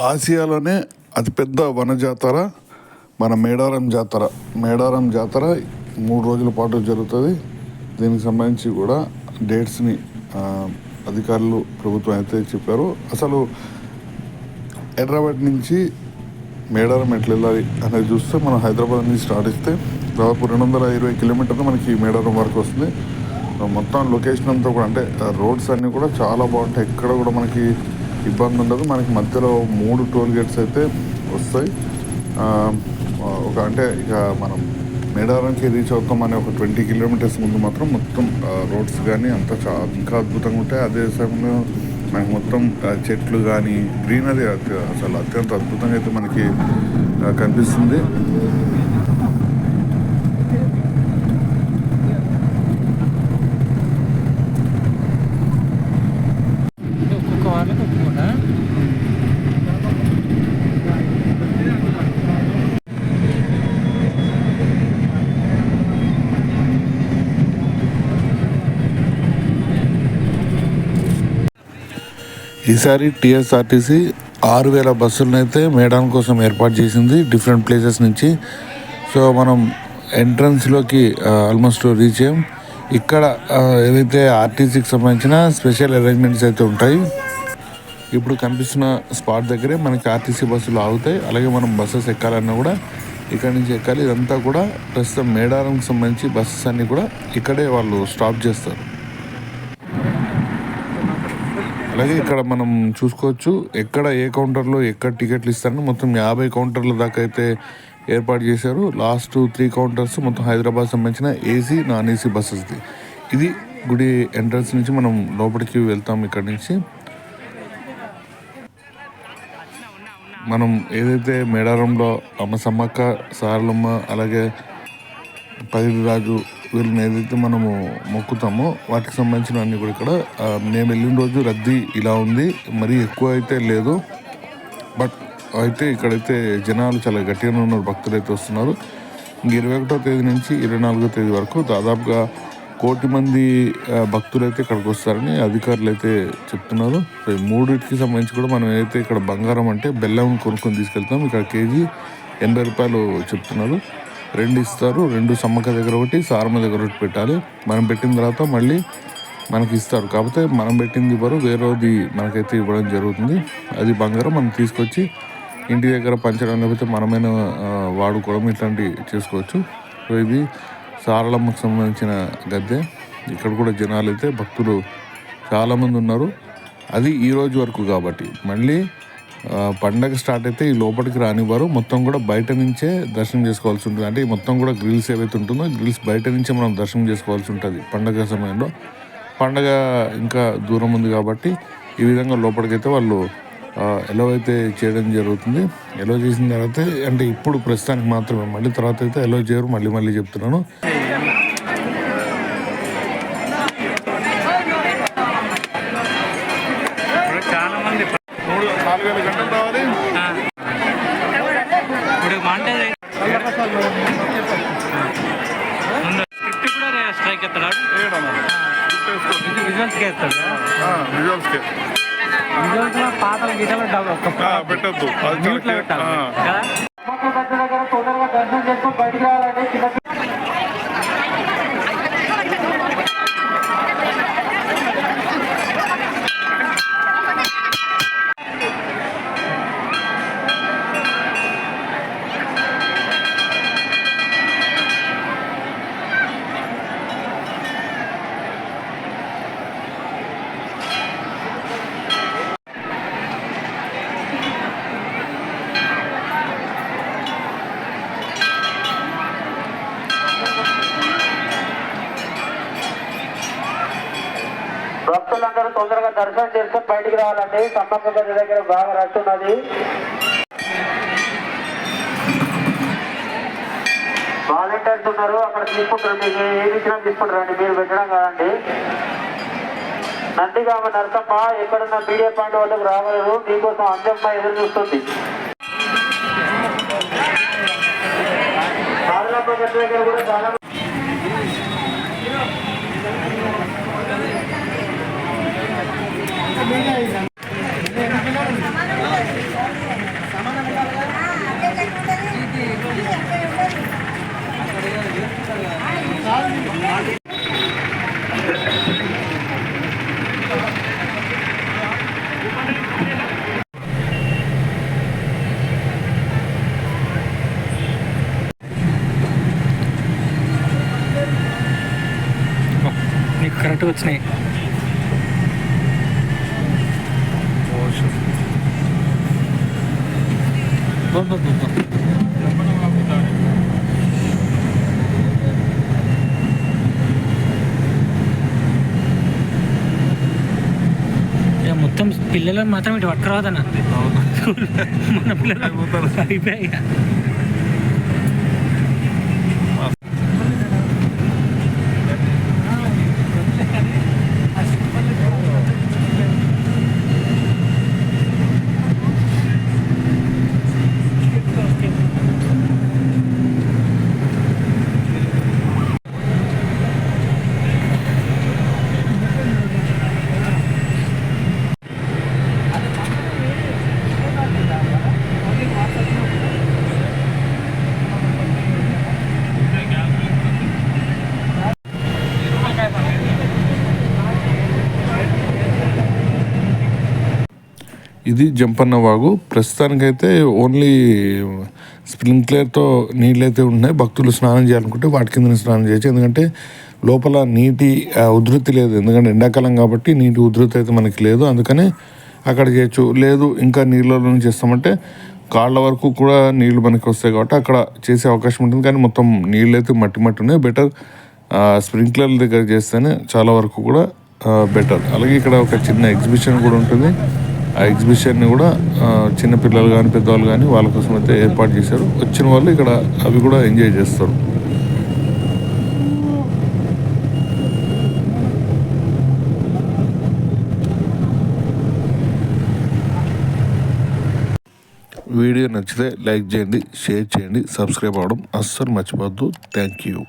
ఆసియాలోనే అతిపెద్ద వన జాతర మన మేడారం జాతర. మేడారం జాతర మూడు రోజుల పాటు జరుగుతుంది. దీనికి సంబంధించి కూడా డేట్స్ని అధికారులు ప్రభుత్వం అయితే చెప్పారు. అసలు హైదరాబాద్ నుంచి మేడారం ఎట్లా వెళ్ళాలి అనేది చూస్తే మనం హైదరాబాద్ నుంచి స్టార్ట్ ఇస్తే దాదాపు రెండు వందల ఇరవై కిలోమీటర్లు మనకి మేడారం వరకు వస్తుంది. మొత్తం లొకేషన్ అంతా కూడా అంటే రోడ్స్ అన్నీ కూడా చాలా బాగుంటాయి. ఎక్కడ కూడా మనకి ఇబ్బంది ఉండదు. మనకి మధ్యలో మూడు టోల్ గేట్స్ అయితే వస్తాయి. ఒక అంటే ఇక మనం మేడారంకి రీచ్ అవుతామని ఒక ట్వంటీ కిలోమీటర్స్ ముందు మాత్రం మొత్తం రోడ్స్ కానీ అంతా చా ఇంకా అద్భుతంగా ఉంటాయి. అదే సమయంలో మనకి మొత్తం చెట్లు కానీ గ్రీనరీ అసలు అత్యంత అద్భుతంగా అయితే మనకి కనిపిస్తుంది. ఈసారి టీఎస్ఆర్టీసీ ఆరు వేల బస్సులను అయితే కోసం ఏర్పాటు చేసింది డిఫరెంట్ ప్లేసెస్ నుంచి. సో మనం ఎంట్రన్స్లోకి ఆల్మోస్ట్ రీచ్ అయ్యాం. ఇక్కడ ఏదైతే ఆర్టీసీకి సంబంధించిన స్పెషల్ అరేంజ్మెంట్స్ అయితే ఉంటాయి ఇప్పుడు కనిపిస్తున్న స్పాట్ దగ్గరే మనకి ఆర్టీసీ బస్సులు ఆగుతాయి. అలాగే మనం బస్సెస్ ఎక్కాలన్నా కూడా ఇక్కడ నుంచి ఎక్కాలి. ఇదంతా కూడా ప్రస్తుతం మేడారంకి సంబంధించి బస్సెస్ అన్నీ కూడా ఇక్కడే వాళ్ళు స్టాప్ చేస్తారు. అలాగే ఇక్కడ మనం చూసుకోవచ్చు ఎక్కడ ఏ కౌంటర్లో ఎక్కడ టికెట్లు ఇస్తారని మొత్తం యాభై కౌంటర్ల దాకా అయితే ఏర్పాటు చేశారు. లాస్ట్ త్రీ కౌంటర్స్ మొత్తం హైదరాబాద్ సంబంధించిన ఏసీ నాన్ ఏసీ బస్సెస్ది ఇది గుడి ఎంట్రన్స్ నుంచి మనం లోపలికి వెళ్తాం ఇక్కడ నుంచి. మనం ఏదైతే మేడారంలో అమ్మ సమ్మక్క సారలమ్మ అలాగే పదిరాజు వీళ్ళని ఏదైతే మనము మొక్కుతామో వాటికి సంబంధించిన అన్ని కూడా ఇక్కడ మేము వెళ్ళిన రోజు రద్దీ ఇలా ఉంది. మరీ ఎక్కువ అయితే లేదు. బట్ అయితే ఇక్కడైతే జనాలు చాలా గట్టిగానే ఉన్నారు భక్తులు అయితే వస్తున్నారు. ఇంక ఇరవై ఒకటో తేదీ నుంచి ఇరవై నాలుగో తేదీ వరకు దాదాపుగా కోటి మంది భక్తులు అయితే ఇక్కడికి వస్తారని అధికారులు అయితే చెప్తున్నారు. సో మూడింటికి సంబంధించి కూడా మనం ఏదైతే ఇక్కడ బంగారం అంటే బెల్లం కొనుక్కొని తీసుకెళ్తాం ఇక్కడ కేజీ ఎనభై రూపాయలు చెప్తున్నారు. రెండు ఇస్తారు రెండు సమ్మక్క దగ్గర ఒకటి సారమ్మ దగ్గర ఒకటి పెట్టాలి. మనం పెట్టిన తర్వాత మళ్ళీ మనకి ఇస్తారు. కాకపోతే మనం పెట్టింది ఇవ్వరు వేరేది మనకైతే ఇవ్వడం జరుగుతుంది. అది బంగారం మనం తీసుకొచ్చి ఇంటి దగ్గర పంచడం లేకపోతే మనమైన వాడుకోవడం ఇట్లాంటివి చేసుకోవచ్చు. సో ఇది సారలమ్మకు సంబంధించిన గద్దె. ఇక్కడ కూడా జనాలు అయితే భక్తులు చాలామంది ఉన్నారు. అది ఈ రోజు వరకు కాబట్టి మళ్ళీ పండగ స్టార్ట్ అయితే ఈ లోపలికి రానివ్వరు. మొత్తం కూడా బయట నుంచే దర్శనం చేసుకోవాల్సి ఉంటుంది. అంటే మొత్తం కూడా గ్రిల్స్ ఏవైతే ఉంటుందో గ్రిల్స్ బయట నుంచే మనం దర్శనం చేసుకోవాల్సి ఉంటుంది పండగ సమయంలో. పండగ ఇంకా దూరం ఉంది కాబట్టి ఈ విధంగా లోపలికైతే వాళ్ళు ఎలో అయితే చేయడం జరుగుతుంది. ఎలో చేసిన తర్వాత అంటే ఇప్పుడు ప్రస్తుతానికి మాత్రమే మళ్ళీ తర్వాత అయితే ఎలో చేయరు. మళ్ళీ మళ్ళీ చెప్తున్నాను. ఇప్పుడు మాంటేజ్ స్క్రిప్ట్ కూడా స్ట్రైక్ ఎత్తాడు విజువల్స్కి విజువల్స్కి పెట్టద్దు. భక్తులందరూ తొందరగా దర్శనం చేస్తే బయటికి రావాలండి. సమ్మక్క గది దగ్గర బాగా రష్ ఉన్నది. వాలంటీర్స్ ఉన్నారు. అక్కడ తీసుకుంటారు మీకు ఏమి ఇచ్చినా తీసుకుంటారండి? మీరు పెట్టడం కాదండి. నందిగామ నరసమ్మ ఎక్కడున్న మీడియా పాయింట్ వాళ్ళకి రాగలరు మీకోసం అంజమ్మ ఎదురు చూస్తుంది. దగ్గర కూడా చాలా కరెక్ట్గా వచ్చినాయి. మొత్తం పిల్లలను మాత్రం ఇటు పట్టుకురావద్దన్న. మన పిల్లలు అయిపోయాయి. ఇది జంపన్న వాగు. ప్రస్తుతానికైతే ఓన్లీ స్ప్రింక్లర్తో నీళ్ళు అయితే ఉన్నాయి భక్తులు స్నానం చేయాలనుకుంటే వాటి కింద స్నానం చేయొచ్చు. ఎందుకంటే లోపల నీటి ఉధృతి లేదు. ఎందుకంటే ఎండాకాలం కాబట్టి నీటి ఉధృతి అయితే మనకి లేదు. అందుకని అక్కడ చేయొచ్చు. లేదు ఇంకా నీళ్ళలో నుంచి చేస్తామంటే కాళ్ళ వరకు కూడా నీళ్ళు మనకి వస్తాయి కాబట్టి అక్కడ చేసే అవకాశం ఉంటుంది. కానీ మొత్తం నీళ్ళు అయితే మట్టి మట్టి ఉన్నాయి. బెటర్ స్ప్రింక్లర్ల దగ్గర చేస్తేనే చాలా వరకు కూడా బెటర్ అలాగే ఇక్కడ ఒక చిన్న ఎగ్జిబిషన్ కూడా ఉంటుంది. ఎగ్జిబిషన్ని కూడా చిన్నపిల్లలు చిన్న పిల్లలు కానీ పెద్దవాళ్ళు కానీ వాళ్ళ కోసం అయితే ఏర్పాటు చేశారు. వచ్చిన వాళ్ళు ఇక్కడ అవి కూడా ఎంజాయ్ చేస్తారు. వీడియో నచ్చితే లైక్ చేయండి షేర్ చేయండి సబ్స్క్రైబ్ అవ్వడం అస్సలు మర్చిపోద్దు థ్యాంక్ యూ.